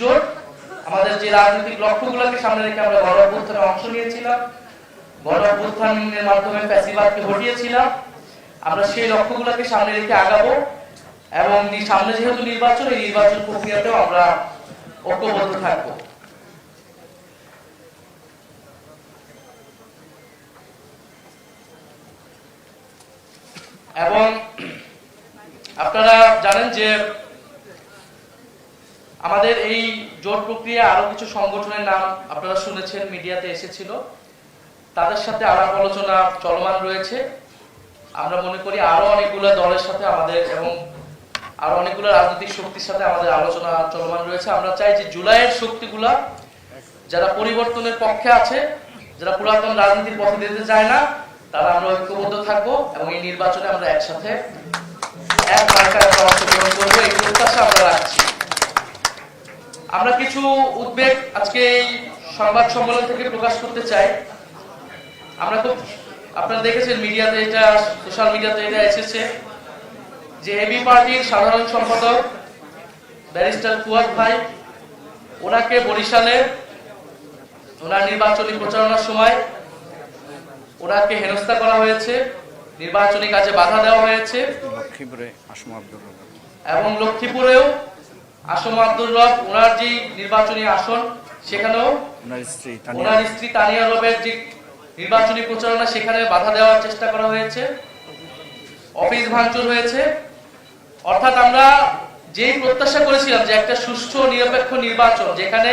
জোট, আমাদের যে রাজনৈতিক লক্ষ্যগুলোকে সামনে রেখে আমরা গণ অভ্যুত্থানে অংশ নিয়েছিলাম। গণ অভ্যুত্থানের মাধ্যমে ফ্যাসিবাদকে হটিয়েছিলাম। আমরা সেই লক্ষ্যগুলোকে সামনে রেখে আগাবো এবং সামনে যেহেতু নির্বাচন, এই নির্বাচন প্রক্রিয়াতেও আমরা ঐক্যবদ্ধ থাকব। এবং আপনারা জানেন যে আমাদের এই জোট প্রক্রিয়া আরও কিছু সংগঠনের নাম আপনারা শুনেছেন, মিডিয়াতে এসেছিল। তাদের সাথে আলাপ আলোচনা চলমান রয়েছে। আমরা মনে করি আরও অনেকগুলো দলের সাথে আমাদের এবং আরও অনেকগুলো রাজনৈতিক শক্তির সাথে আমাদের আলোচনা চলমান রয়েছে। আমরা চাই যে জুলাইয়ের শক্তিগুলা যারা পরিবর্তনের পক্ষে আছে, যারা পুরাতন রাজনীতির পথে যেতে চায় না, তারা আমরা ঐক্যবদ্ধ থাকব এবং এই নির্বাচনে আমরা একসাথে এক মার্কায় অংশগ্রহণ করব। এই প্রত্যাশা আমরা রাখছি। আমরা কিছু উদ্বেগ আজকে এই সংবাদ সম্মেলন থেকে প্রকাশ করতে চাই। আমরা খুব আপনারা দেখেছেন মিডিয়াতে এটা সোশ্যাল মিডিয়াতে এটা এসেছে যে এবি পার্টির সাধারণ সম্পাদক ব্যারিস্টার ফুয়াদ ভাই ওনাকে বরিশালে ওনার নির্বাচনী প্রচারণার সময় ওনাকে হেনস্থা করা হয়েছে নির্বাচনী কাজে বাধা দেওয়া হয়েছে। লক্ষ্মীপুরে এবং লক্ষ্মীপুরেও আসম আব্দুল রব ওনার যে নির্বাচনী আসন সেখানেও ওনার স্ত্রী তানিয়া। রবের যে নির্বাচনী প্রচারণা সেখানে বাধা দেওয়ার চেষ্টা করা হয়েছে। অফিস ভাঙচুর হয়েছে। অর্থাৎ আমরা যেই প্রত্যাশা করেছিলাম যে একটা সুষ্ঠু নিরপেক্ষ নির্বাচন যেখানে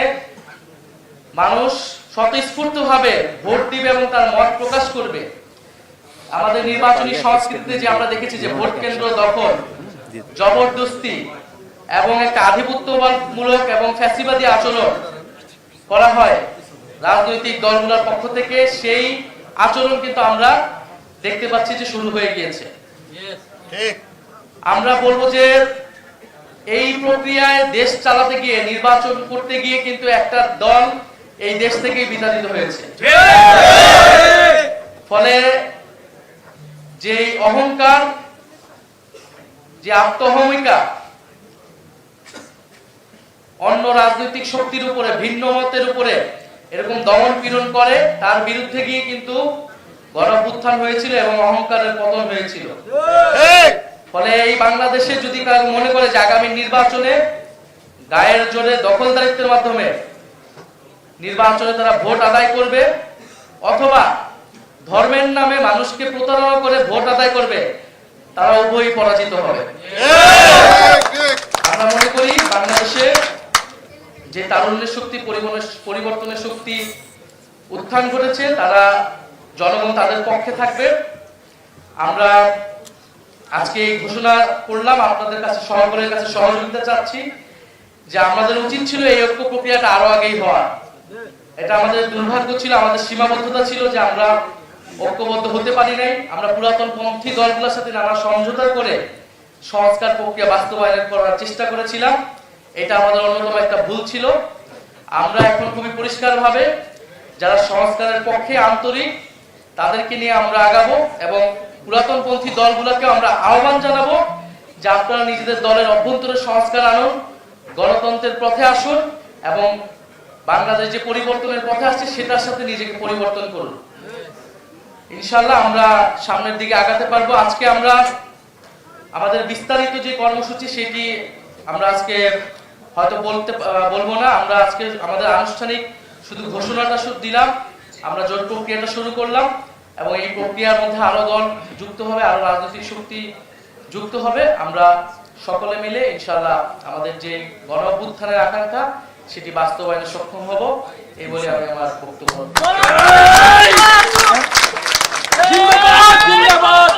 মানুষ স্বতঃস্ফূর্তভাবে ভোট দিবে এবং তার মত প্রকাশ করবে আমাদের নির্বাচনী সংস্কৃতিতে যে আমরা দেখেছি যে ভোট কেন্দ্র দখল জবরদস্তি এবং একটা আধিপত্যমূলক এবং ফ্যাসিবাদী আচরণ করা হয় রাজনৈতিক দলগুলোর পক্ষ থেকে সেই আচরণ কিন্তু আমরা দেখতে পাচ্ছি যে শুরু হয়ে গিয়েছে। আমরা বলব যে এই প্রক্রিয়ায় দেশ চালাতে গিয়ে নির্বাচন করতে গিয়ে কিন্তু একটা দল এই দেশ থেকেই বিতাড়িত হয়েছে। ফলে যে অহংকার যে আত্মহমিকা অন্য রাজনৈতিক শক্তির উপরে ভিন্ন মতের উপরে এরকম দমন পীড়ন করে তার বিরুদ্ধে গিয়ে কিন্তু গণপুত্থান হয়েছিল এবং অহংকারের পতন হয়েছিল। ফলে এই বাংলাদেশে যদি কারও মনে করে যে আগামী নির্বাচনে গায়ের জোরে দখলদারিত্বের মাধ্যমে নির্বাচনে তারা ভোট আদায় করবে অথবা ধর্মের নামে মানুষকে প্রতারণা করে ভোট আদায় করবে তারা উভয়ই পরাজিত হবে। আমরা মনে করি বাংলাদেশে যে তারুণ্যের শক্তি পরিবর্তনের- শক্তি উত্থান ঘটেছে, তারা জনগণ তাদের পক্ষে থাকবে। আমরা আজকে এই ঘোষণা করলাম, আপনাদের কাছে সকলের কাছে সহযোগিতা চাচ্ছি যে আমাদের উচিত ছিল এই ঐক্য প্রক্রিয়াটা আরও আগেই হওয়া। এটা আমাদের দুর্ভাগ্য ছিল, আমাদের সীমাবদ্ধতা ছিল যে আমরা ঐক্যবদ্ধ হতে পারি নাই। আমরা পুরাতন পন্থী দলগুলোর সাথে নানা সমঝোতা করে সংস্কার প্রক্রিয়া বাস্তবায়ন করার চেষ্টা করেছিলাম। এটা আমাদের অন্যতম একটা ভুল ছিল। আমরা এখন খুবই পরিষ্কারভাবে যারা সংস্কারের পক্ষে আন্তরিক, তাদেরকে নিয়ে আমরা আগাবো এবং পুরাতন পন্থী দলগুলোকে আমরা আহ্বান জানাব যে আপনারা নিজেদের দলের অভ্যন্তরে সংস্কার আনুন, গণতন্ত্রের পথে আসুন এবং বাংলাদেশ যে পরিবর্তনের পথে আসছে সেটার সাথে নিজেকে পরিবর্তন করুন। ইনশাল্লাহ আমরা সামনের দিকে আগাতে পারব। আজকে আমরা আমাদের বিস্তারিত যে কর্মসূচি, সেটি আমরা আজকে হয়তো বলতে বলব না আমরা আজকে আমাদের আনুষ্ঠানিক শুধু ঘোষণাটা শুধু দিলাম আমরা জোট প্রক্রিয়াটা শুরু করলাম এবং এই প্রক্রিয়ার মধ্যে আরও দল যুক্ত হবে আরও রাজনৈতিক শক্তি যুক্ত হবে। আমরা সকলে মিলে ইনশাল্লাহ আমাদের যে গণ অভ্যুত্থানের আকাঙ্ক্ষা সেটি বাস্তবায়নে সক্ষম হব এই বলে আমি আমার বক্তব্য জিন্দাবাদ জিন্দাবাদ!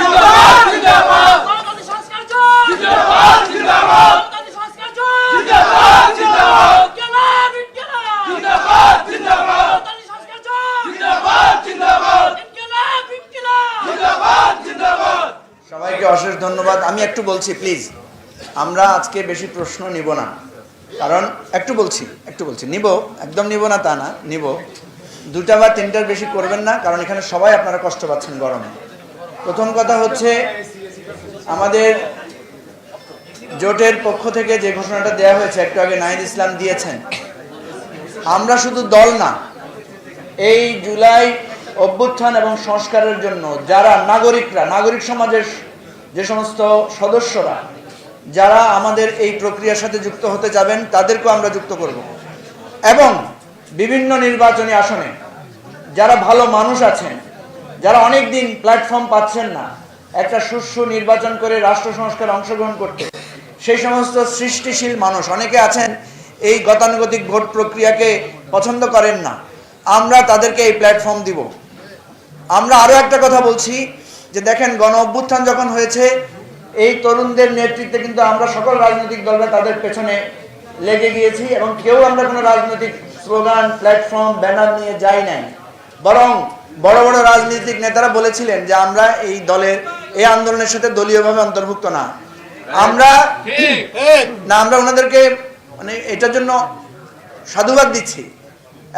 জিন্দাবাদ জিন্দাবাদ গণতন্ত্র সংস্কার জয় জিন্দাবাদ জিন্দাবাদ গণতন্ত্র সংস্কার জয় জিন্দাবাদ জিন্দাবাদ ইনকিলাব ইনকিলাব জিন্দাবাদ জিন্দাবাদ গণতন্ত্র সংস্কার জয় জিন্দাবাদ জিন্দাবাদ ইনকিলাব ইনকিলাব জিন্দাবাদ জিন্দাবাদ সবাইকে অশেষ ধন্যবাদ। আমি একটু বলছি প্লিজ আমরা আজকে বেশি প্রশ্ন নিব না। কারণ একটু বলছি একটু বলছি। নিব, একদম নিব না তা না, নিব। দুটা বা তিনটার বেশি করবেন না, কারণ এখানে সবাই আপনারা কষ্ট পাচ্ছেন গরমে। প্রথম কথা হচ্ছে, আমাদের জোটের পক্ষ থেকে যে ঘোষণাটা দেওয়া হয়েছে, একটু আগে নাহিদ ইসলাম দিয়েছেন, আমরা শুধু দল না, এই জুলাই অভ্যুত্থান এবং সংস্কারের জন্য যারা নাগরিকরা, নাগরিক সমাজের যে সমস্ত সদস্যরা যারা আমাদের এই প্রক্রিয়ার সাথে যুক্ত হতে যাবেন, তাদেরকেও আমরা যুক্ত করব। এবং বিভিন্ন নির্বাচনী আসনে যারা ভালো মানুষ আছেন, যারা অনেক দিন প্ল্যাটফর্ম পাচ্ছেন না, একটা সুষ্ঠু নির্বাচন করে রাষ্ট্র সংস্কার অংশগ্রহণ করতে, সেই সমস্ত সৃষ্টিশীল মানুষ, অনেকে আছেন এই গতানুগতিক ভোট প্রক্রিয়াকে পছন্দ করেন না। আমরা তাদেরকে এই প্ল্যাটফর্ম দিব। আমরা আরও একটা কথা বলছি যে দেখেন গণ অভ্যুত্থান যখন হয়েছে, এই তরুণদের নেতৃত্বে কিন্তু আমরা সকল রাজনৈতিক দলরা তাদের পেছনে লেগে গিয়েছি এবং কেউ আমরা কোনো রাজনৈতিক স্লোগান প্ল্যাটফর্ম ব্যানার নিয়ে যাই নাই। বরং বড় বড় রাজনৈতিক নেতারা বলেছিলেন যে আমরা এই দলের, এই আন্দোলনের সাথে দলীয়ভাবে অন্তর্ভুক্ত না। আমরা না, আমরা ওনাদেরকে মানে এটার জন্য সাধুবাদ দিচ্ছি।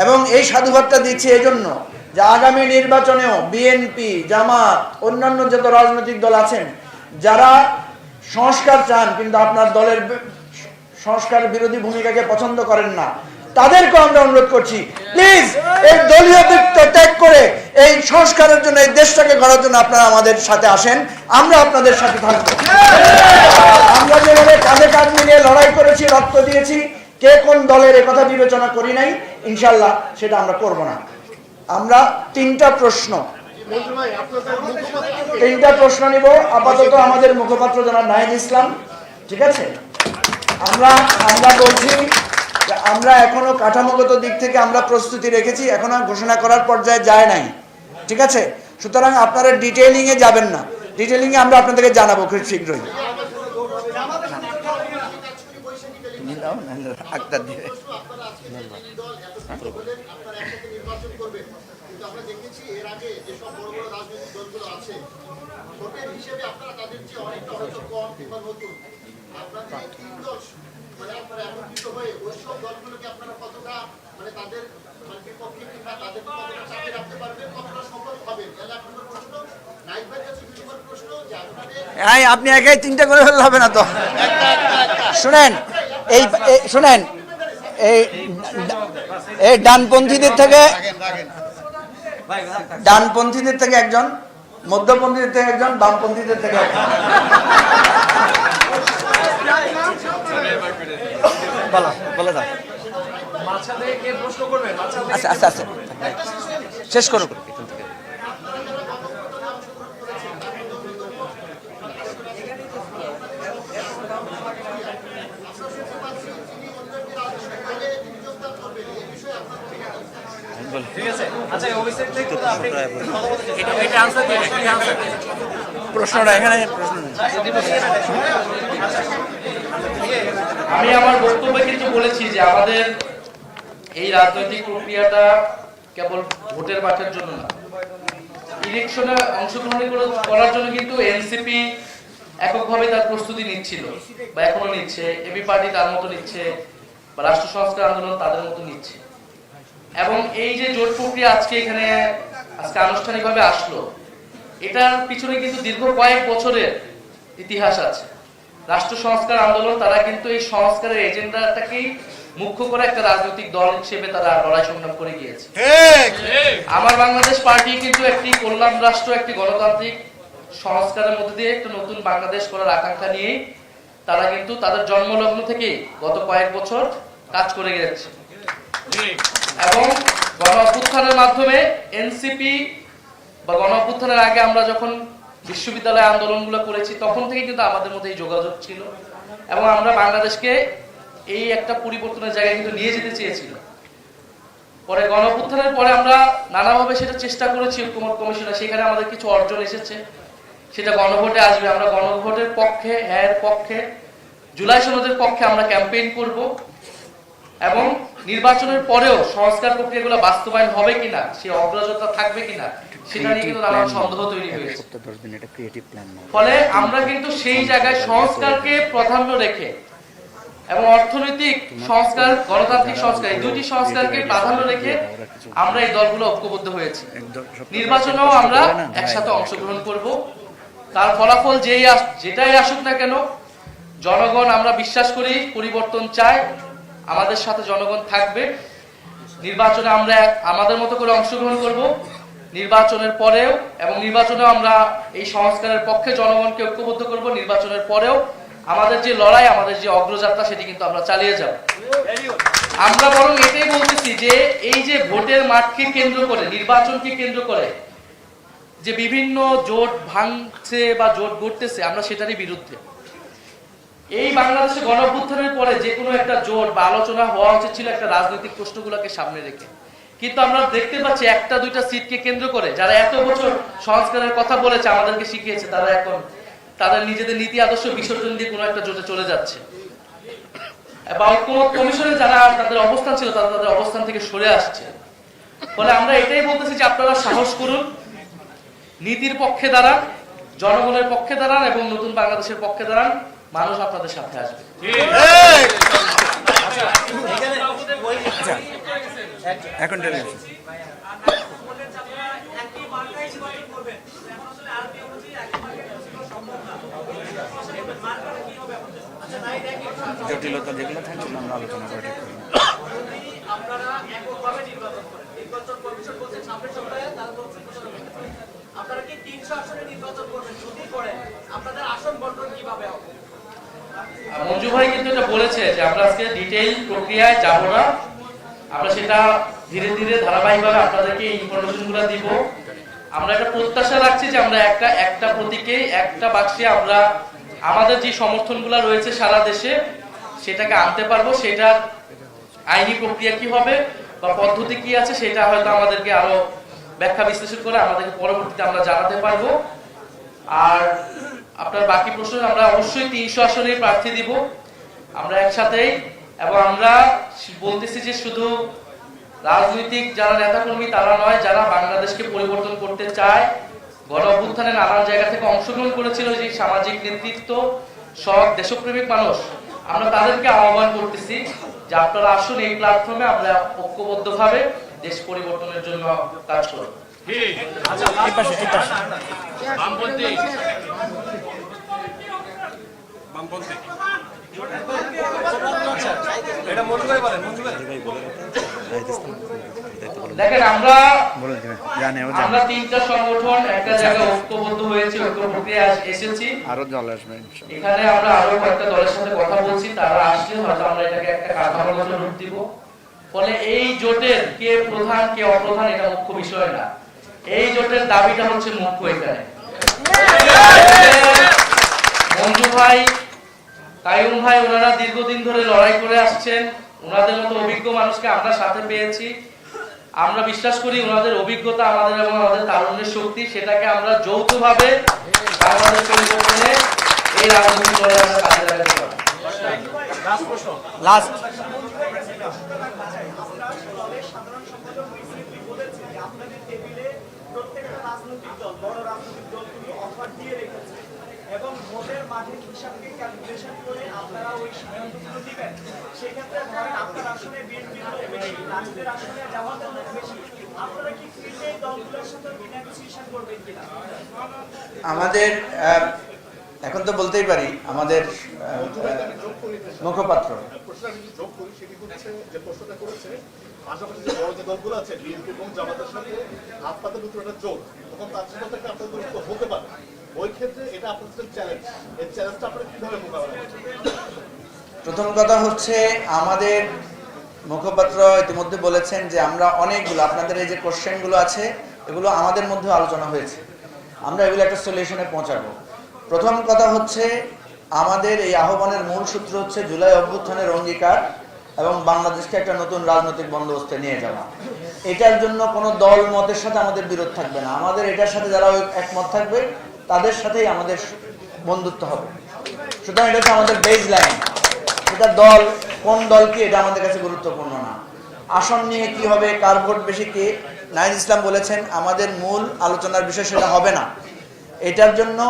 এবং এই সাধুবাদটা দিচ্ছি এজন্য যে আগামী নির্বাচনেও বিএনপি জামাত, অন্যান্য যত রাজনৈতিক দল আছেন, যারা সংস্কার চান, কিন্তু আপনার দলের সংস্কার বিরোধী ভূমিকাকে পছন্দ করেন না তাদেরকে আমরা অনুরোধ করছি প্লিজ এই দলীয় বৃত্ত ত্যাগ করে এই সংস্কারের জন্য, এই দেশটাকে গড়ার জন্য আপনারা আমাদের সাথে আসেন, আমরা আপনাদের সাথে থাকব। আমরা যেভাবে কাঁধে কাঁধ মিলিয়ে লড়াই করেছি, রক্ত দিয়েছি, কে কোন দলের কথা বিবেচনা করি নাই ইনশাল্লাহ সেটা আমরা করব না। আমরা তিনটা প্রশ্ন। তিনটা প্রশ্ন নিব আপাতত আমাদের মুখপাত্র জনাব নাহিদ ইসলাম ঠিক আছে? আমরা আমরা বলছি আমরা এখনও কাঠামোগত দিক থেকে আমরা প্রস্তুতি রেখেছি এখনও ঘোষণা করার পর্যায়ে যায় নাই ঠিক আছে? সুতরাং আপনারা ডিটেইলিং এ যাবেন না। ডিটেইলিং এ আমরা আপনাদেরকে জানাব খুব শীঘ্রই তুমি দাও নাহলে আক্তার দিবে কিন্তু আমরা দেখেছি এর আগে যেসব বড় বড় রাজনৈতিক দলগুলো আছে। ভোটের হিসেবে আপনারা তাদের চেয়ে অনেকটা হয়তো কম কিংবা নতুন। আপনাদের এই তিন দল মানে আপনারা একত্রিত হয়ে ওইসব দলগুলোকে আপনারা কতটা মানে তাদের মানে বিপক্ষে কিংবা তাদেরকে কতটা চাপে রাখতে পারবেন কতটা সফল হবেন? এর এক প্রশ্ন। নাইক কাছে দুই প্রশ্ন? যে আপনাদের আপনি একাই তিনটা করে ফেললে হবে না তো। শুনেন এই এই- শুনেন এই এই ডানপন্থীদের থেকে ডানপন্থীদের থেকে একজন মধ্যপন্থীদের থেকে একজন, বামপন্থীদের থেকে একজন। বলো, বলে আচ্ছা আচ্ছা আচ্ছা। শেষ বলো। ঠিক আছে। আচ্ছা প্রশ্নটা এখানে প্রশ্ন আমি আমার বক্তব্যে কিন্তু বলেছি যে আমাদের এই রাজনৈতিক প্রক্রিয়াটা কেবল ভোটের মাঠের জন্য না। ইলেকশনে অংশগ্রহণ করে- করার জন্য কিন্তু এনসিপি এককভাবে তার প্রস্তুতি নিচ্ছিল বা এখনও নিচ্ছে। এবি পার্টি তার মতো নিচ্ছে বা রাষ্ট্র সংস্কার আন্দোলন তাদের মতো নিচ্ছে। এবং এই যে জোট প্রক্রিয়া আজকে এখানে আজকে আনুষ্ঠানিকভাবে আসলো এটার পিছনে কিন্তু দীর্ঘ কয়েক বছরের ইতিহাস আছে। রাষ্ট্র সংস্কার আন্দোলন তারা কিন্তু এই সংস্কারের এজেন্ডাটাকেই মুখ্য করে একটা রাজনৈতিক দল হিসেবে তারা লড়াই সংগ্রাম করে গিয়েছে। আমার বাংলাদেশ পার্টি কিন্তু একটি কল্যাণ রাষ্ট্র একটি গণতান্ত্রিক সংস্কারের মধ্যে দিয়ে একটা নতুন বাংলাদেশ করার আকাঙ্ক্ষা নিয়ে তারা কিন্তু তাদের জন্মলগ্ন থেকেই গত কয়েক বছর কাজ করে গেছে এবং গণ অভ্যুত্থানের মাধ্যমে এনসিপি বা গণ অভ্যুত্থানের আগে আমরা যখন বিশ্ববিদ্যালয় আন্দোলনগুলো করেছি, তখন থেকে কিন্তু আমাদের মধ্যে এই যোগাযোগ ছিল এবং আমরা বাংলাদেশকে এই একটা পরিবর্তনের জায়গায় কিন্তু নিয়ে যেতে চেয়েছিলাম পরে গণ অভ্যুত্থানের পরে আমরা নানাভাবে সেটা চেষ্টা করেছি ঐক্যমত কমিশনে, সেখানে আমাদের কিছু অর্জন এসেছে। সেটা গণভোটে আসবে। আমরা গণভোটের পক্ষে হ্যাঁ পক্ষে, জুলাই সনদের পক্ষে আমরা ক্যাম্পেইন করব। এবং নির্বাচনের পরেও সংস্কার প্রক্রিয়াগুলো বাস্তবায়ন হবে কিনা সে অগ্রজতা থাকবে কিনা সেটা নিয়ে কিন্তু নানান সন্দেহ তৈরি হয়েছে। ফলে আমরা কিন্তু সেই জায়গায় সংস্কারকে প্রাধান্য রেখে এবং অর্থনৈতিক সংস্কার গণতান্ত্রিক সংস্কার এই দুটি সংস্কারকে প্রাধান্য রেখে আমরা এই দলগুলো ঐক্যবদ্ধ হয়েছি। নির্বাচনেও আমরা একসাথে অংশগ্রহণ করব। তার ফলাফল যেই যেটাই আসুক না কেন জনগণ আমরা বিশ্বাস করি পরিবর্তন চাই আমাদের সাথে জনগণ থাকবে। নির্বাচনে আমরা আমাদের মতো করে অংশগ্রহণ করব। নির্বাচনের পরেও এবং নির্বাচনেও আমরা এই সংস্কারের পক্ষে জনগণকে ঐক্যবদ্ধ করব। নির্বাচনের পরেও আমাদের যে লড়াই, আমাদের যে অগ্রযাত্রা, সেটি কিন্তু আমরা চালিয়ে যাব। আমরা বরং এটাই বলতেছি যে, এই যে ভোটের মাঠকে কেন্দ্র করে, নির্বাচনকে কেন্দ্র করে যে বিভিন্ন জোট ভাঙছে বা জোট গড়তেছে, আমরা সেটারই বিরুদ্ধে। এই বাংলাদেশে গণঅভ্যুত্থানের পরে যে কোনো একটা জোট বা আলোচনা হওয়া উচিত ছিল একটা রাজনৈতিক প্রশ্নগুলোকে সামনে রেখে। কিন্তু আমরা দেখতে পাচ্ছি একটা, দুইটা সিটকে কেন্দ্র করে যারা এত বছর সংস্কারের কথা বলেছে, আমাদেরকে শিখিয়েছে, তারা এখন তাদের নিজেদের নীতি, আদর্শ বিসর্জন দিয়ে কোনো একটা জোটে চলে যাচ্ছে। বা ঐক্যমত কমিশনে যারা তাদের অবস্থান ছিল, তারা তাদের অবস্থান থেকে সরে আসছে। ফলে আমরা এটাই বলতেছি যে আপনারা সাহস করুন। নীতির পক্ষে দাঁড়ান, জনগণের পক্ষে দাঁড়ান এবং নতুন বাংলাদেশের পক্ষে দাঁড়ান। মানুষ আপনাদের সাথে আসবে। এখন জটিলতা যেগুলো থাকে সেগুলো আমরা আলোচনা করে ঠিক করি আপনারা এককভাবে নির্বাচন করেন নির্বাচন কমিশন বলছে তারা আপনারা কি তিনশো আসনে নির্বাচন করবেন? যদি করেন আপনাদের আসন বন্টন কীভাবে হবে? মঞ্জু ভাই কিন্তু এটা বলেছে যে আমরা আজকে ডিটেইল প্রক্রিয়ায় যাব না। আমরা সেটা ধীরে ধীরে ধারাবাহিকভাবে আপনাদেরকে ইনফরমেশনগুলো দিব। আমরা একটা প্রত্যাশা রাখছি যে আমরা একটা একটা প্রতীকে একটা বাক্সে আমরা আমাদের যে সমর্থনগুলো রয়েছে সারা দেশে, সেটাকে আনতে পারব। সেটার আইনি প্রক্রিয়া কি হবে বা পদ্ধতি কি আছে, সেটা হয়তো আমাদেরকে আরও ব্যাখ্যা বিশ্লেষণ করে আমাদেরকে পরবর্তীতে আমরা জানাতে পারব। আর আপনার বাকি প্রশ্ন আমরা অবশ্যই তিনশো আসনে প্রার্থী দিব। আমরা একসাথেই এবং আমরা বলতেছি যে শুধু রাজনৈতিক যারা নেতাকর্মী তারা নয়, যারা বাংলাদেশকে পরিবর্তন করতে চায়, গণ অভ্যুত্থানে নানান জায়গা থেকে অংশগ্রহণ করেছিল যে সামাজিক নেতৃত্ব সব দেশপ্রেমিক মানুষ, আমরা তাদেরকে আহ্বান করতেছি যে আপনারা আসুন এই প্ল্যাটফর্মে আমরা ঐক্যবদ্ধভাবে দেশ পরিবর্তনের জন্য কাজ করব। দেখেন আমরা বলে দেবে জানে ও আমরা তিনটা সংগঠন একটা জায়গায় ঐক্যবদ্ধ হয়েছি ঐক্য প্রক্রিয়া এসেছি। আরও জল আসবে এখানে আমরা আরও কয়েকটা দলের সাথে কথা বলছি তারা আসলে হয়তো আমরা এটাকে একটা কাঠামোগত রূপ দিব। ফলে এই জোটের কে প্রধান কে অপ্রধান এটা মুখ্য বিষয় না। এই জোটের দাবিটা হচ্ছে মুখ্য এখানে মঞ্জু ভাই কায়ুম ভাই, ওনারা দীর্ঘদিন ধরে লড়াই করে আসছেন। ওনাদের মতো অভিজ্ঞ মানুষকে আমরা সাথে পেয়েছি। আমরা বিশ্বাস করি ওনাদের অভিজ্ঞতা আমাদের এবং আমাদের তারুণ্যের শক্তি, সেটাকে আমরা যৌথভাবে বাংলাদেশ পরিবর্তনে এই রাজনৈতিক লড়াই আমরা কাজে লাগাতে পারি। লাস্ট আপনাদের টেবিলে প্রত্যেকটা রাজনৈতিক দল বড় রাজনৈতিক দলগুলো অফার দিয়ে রেখেছে এবং ভোটের মাঠের হিসাবকে ক্যালকুলেশন করে আপনারা ওই সিদ্ধান্তগুলো দিবেন। সেক্ষেত্রে ধরেন আপনার আসনে বিএনপির লোক বেশি রাজুদের আসনে জামাতের লোক বেশি। আপনারা কি ফিল্ডে দলগুলোর সাথে নেগোসিয়েশন করবেন কিনা? আমাদের এখন তো বলতেই পারি আমাদের মুখপাত্র। করি যে যে যে বিএনপি আপনাদের হতে পারে। প্রথম কথা হচ্ছে আমাদের মুখপাত্র ইতিমধ্যে বলেছেন যে আমরা অনেকগুলো, আপনাদের এই যে কোশ্চেনগুলো আছে, এগুলো আমাদের মধ্যে আলোচনা হয়েছে। আমরা এগুলো একটা সলিউশনে পৌঁছাবো। প্রথম কথা হচ্ছে আমাদের এই আহ্বানের মূল সূত্র হচ্ছে জুলাই অভ্যুত্থানের অঙ্গীকার এবং বাংলাদেশকে একটা নতুন রাজনৈতিক বন্দোবস্তে নিয়ে যাওয়া। এটার জন্য কোনো দল মতের সাথে আমাদের বিরোধ থাকবে না। আমাদের এটার সাথে যারা একমত থাকবে তাদের সাথেই আমাদের বন্ধুত্ব হবে। সুতরাং এটা হচ্ছে আমাদের বেজ লাইন এটা দল, কোন দল কি এটা আমাদের কাছে গুরুত্বপূর্ণ না। আসন নিয়ে কি হবে, কার ভোট বেশি কে নাইন ইসলাম বলেছেন, আমাদের মূল আলোচনার বিষয় সেটা হবে না। এটার জন্য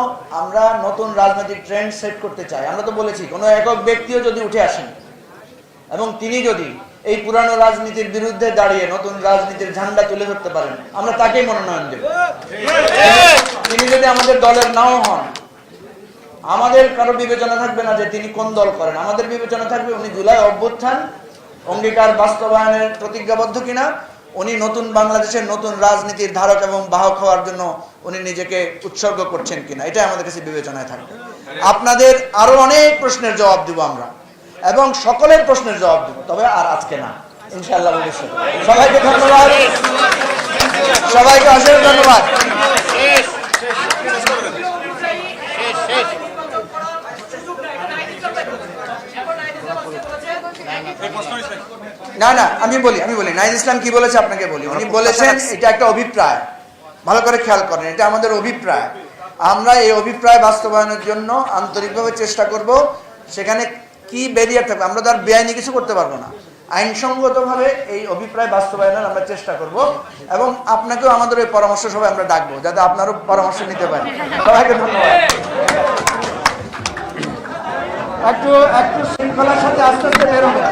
আমরা নতুন রাজনৈতিক ট্রেন্ড সেট করতে চাই। আমরা তো বলেছি, কোনো একক ব্যক্তিও যদি উঠে আসেন, এবং তিনি যদি এই পুরানো রাজনীতির বিরুদ্ধে দাঁড়িয়ে নতুন রাজনীতির ঝান্ডা তুলে ধরতে পারেন। আমরা তাকেই মনোনয়ন দেব। তিনি যদি আমাদের দলের নাও হন, আমাদের কারও বিবেচনা থাকবে না যে তিনি কোন দল করেন। আমাদের বিবেচনা থাকবে উনি জুলাই অভ্যুত্থান, অঙ্গীকার বাস্তবায়নের প্রতিজ্ঞাবদ্ধ কিনা, উনি নতুন বাংলাদেশের নতুন রাজনীতির ধারক এবং বাহক হওয়ার জন্য উনি নিজেকে উৎসর্গ করছেন কিনা, এটাই আমাদের কাছে বিবেচনায় থাকবে। আপনাদের আরও অনেক প্রশ্নের জবাব দিব আমরা। এবং সকলের প্রশ্নের জবাব দিব। তবে আর আজকে না। ইনশাআল্লাহ ভবিষ্যতে সবাইকে ধন্যবাদ। সবাইকে অশেষ ধন্যবাদ। না না আমি বলি আমি বলি। নাইজ ইসলাম কি বলেছে আপনাকে বলি। উনি বলেছেন এটা একটা অভিপ্রায়। ভালো করে খেয়াল করেন এটা আমাদের অভিপ্রায়। আমরা এই অভিপ্রায় বাস্তবায়নের জন্য আন্তরিকভাবে চেষ্টা করব। সেখানে কি ব্যারিয়ার থাকবে? আমরা তো আর বেআইনি কিছু করতে পারব না। আইনসঙ্গতভাবে এই অভিপ্রায় বাস্তবায়নের আমরা চেষ্টা করব এবং আপনাকেও আমাদের ওই পরামর্শ সবাই আমরা ডাকবো, যাতে আপনারও পরামর্শ নিতে পারেন সবাইকে ধন্যবাদ। একটু একটু শৃঙ্খলার সাথে আস্তে আস্তে বেরোবেন